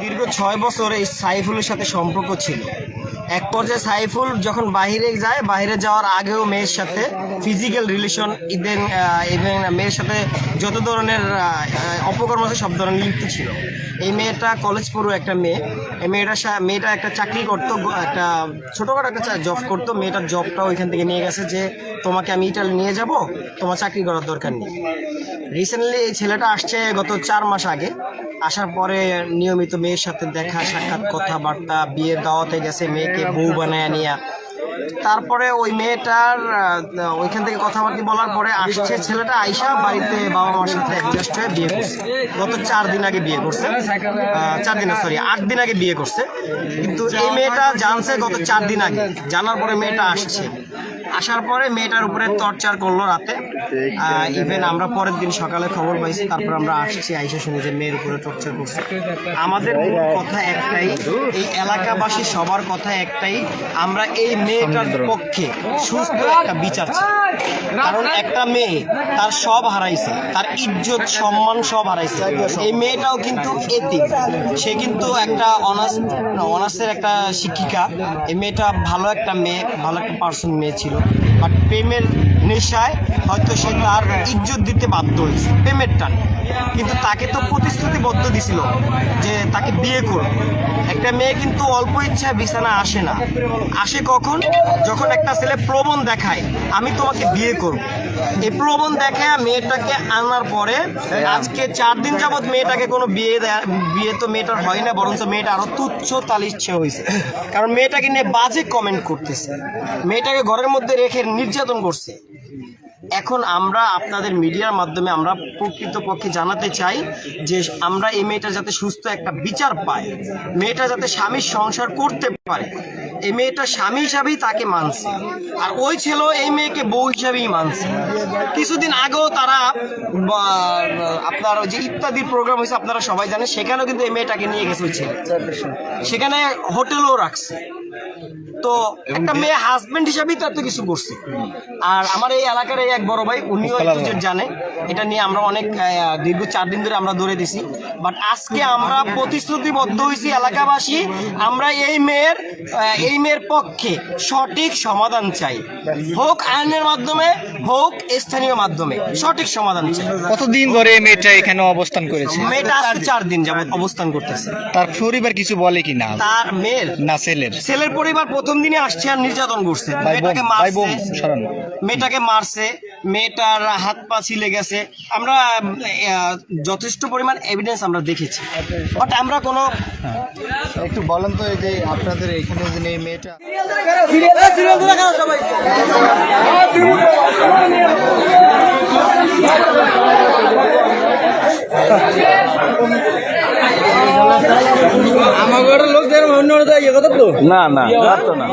দীর্ঘ ছয় বছর এই সাইফুলের সাথে সম্পর্ক ছিল। এক পর্যায়ে সাইফুল যখন বাইরে যায়, বাইরে যাওয়ার আগেও মেয়ের সাথে ফিজিক্যাল রিলেশন ইদেন ইভেন মেয়ের সাথে যত ধরনের অপকর্ম আছে, সব ধরনের লিপ্ত ছিল। এই মেয়েটা কলেজ পড়ুয়া একটা মেয়ে। এই মেয়েটা মেয়েটা একটা চাকরি করতো, একটা ছোটোখাটো একটা জব করতো। মেয়েটার জবটা ওইখান থেকে নিয়ে গেছে যে, তোমাকে আমি ইটালি নিয়ে যাব, তোমার চাকরি করার দরকার নেই। রিসেন্টলি এই ছেলেটা আসছে গত চার মাস আগে। আসার পরে নিয়মিত মেয়ের সাথে দেখা, সাক্ষাৎ, কথাবার্তা, বিয়ের দাওয়াতে গেছে মেয়েকে বউ বানায় নিয়ে তারপরে ওই মেয়েটার ওইখান থেকে কথাবার্তা বলার পরে আসছে ছেলেটা আইসা বাড়িতে বাবা মার সাথে অ্যাডজাস্ট হয়ে বিয়ে করছে। গত চার দিন আগে বিয়ে করছে। চার দিন সরি আট দিন আগে বিয়ে করছে। কিন্তু এই মেয়েটা জানছে গত চার দিন আগে। জানার পরে মেয়েটা আসছে। আসার পরে মেয়েটার উপরে টর্চার করল রাতে। ইভেন আমরা পরের দিন সকালে খবর পাইছি, তারপর আমরা আসছি, আইসা শুনি যে মেয়ের উপরে টর্চার করছে। আমাদের কথা একটাই, এই এলাকাবাসী সবার কথা একটাই, আমরা এই মেয়েটার পক্ষে সুস্থ একটা বিচার কারণ একটা মেয়ে তার সব হারাইছে তার ইজ্জত সম্মান সব হারাইছে। এই মেয়েটাও কিন্তু এতে সে কিন্তু একটা অনার্স অনার্সের একটা শিক্ষিকা। এই মেয়েটা ভালো একটা মেয়ে ভালো একটা পার্সন মেয়ে ছিল। বাট প্রেমের নেশায় হয়তো সে তার ইজ্জত দিতে বাধ্য হয়েছে প্রেমের টানে। কিন্তু তাকে তো প্রতিশ্রুতিবদ্ধ দিছিল যে তাকে বিয়ে করবে। একটা মেয়ে কিন্তু অল্প ইচ্ছা বিছানা আসে না। আসে কখন? যখন একটা ছেলে প্রবণ দেখায় আমি তোমাকে বিয়ে করব। এই প্রবণ দেখে মেয়েটাকে আনার পরে আজকে চার দিন যাবত মেয়েটাকে কোনো বিয়ে বিয়ে তো মেয়েটার হয় না বরঞ্চ মেয়েটা আরও তুচ্ছ তালিচ্ছে হয়েছে কারণ মেয়েটাকে নিয়ে বাজে কমেন্ট করতেছে। মেয়েটাকে ঘরের মধ্যে রেখে নির্যাতন করছে। এখন আমরা আপনাদের মিডিয়ার মাধ্যমে আমরা প্রকৃতপক্ষে জানাতে চাই যে আমরা এই মেয়েটা যাতে সুস্থ একটা বিচার পায় মেয়েটা যাতে স্বামীর সংসার করতে পারে। এই মেয়েটা স্বামী হিসাবেই তাকে মানছে। আর ওই ছেলে এই মেয়েকে বউ হিসাবেই মানছে। কিছুদিন আগেও তারা আপনার যে ইত্যাদি প্রোগ্রাম হয়েছে, আপনারা সবাই জানেন, সেখানেও কিন্তু এই মেয়েটাকে নিয়ে গেছে ওই ছেলে। সেখানে হোটেলও রাখছে। তো একটা মেয়ে হাজবেন্ড হিসাবেই তো এত কিছু করছে। আর আমার এই এলাকার এই এক বড় ভাই উনিও একটু জানে এটা নিয়ে আমরা অনেক দীর্ঘ চার দিন ধরে আমরা ধরে দিছি। বাট আজকে আমরা প্রতিশ্রুতিবদ্ধ হয়েছি এলাকাবাসী আমরা এই মেয়ের এই মেয়ের পক্ষে সঠিক সমাধান চাই। হোক আইনের মাধ্যমে হোক স্থানীয় মাধ্যমে সঠিক সমাধান চাই। কতদিন ধরে মেয়েটা এখানে অবস্থান করেছে? মেয়েটা আজকে চার দিন যাবত অবস্থান করতেছে। তার পরিবার কিছু বলে কি না তার মেয়ের না ছেলের। ছেলের পরিবার প্রথম দিনে আসছে আর নির্যাতন করছে। মেয়েটাকে মারছে মেয়েটাকে মারছে মেয়েটার হাত পা ছিলে গেছে। আমরা যথেষ্ট পরিমাণ এভিডেন্স আমরা দেখেছি। বাট আমরা কোনো একটু বলেন তো এই যে আপনাদের এখানে যে মেয়েটা আমার লোকদের অন্য ইয়ে কথা তো? না না পারতো না।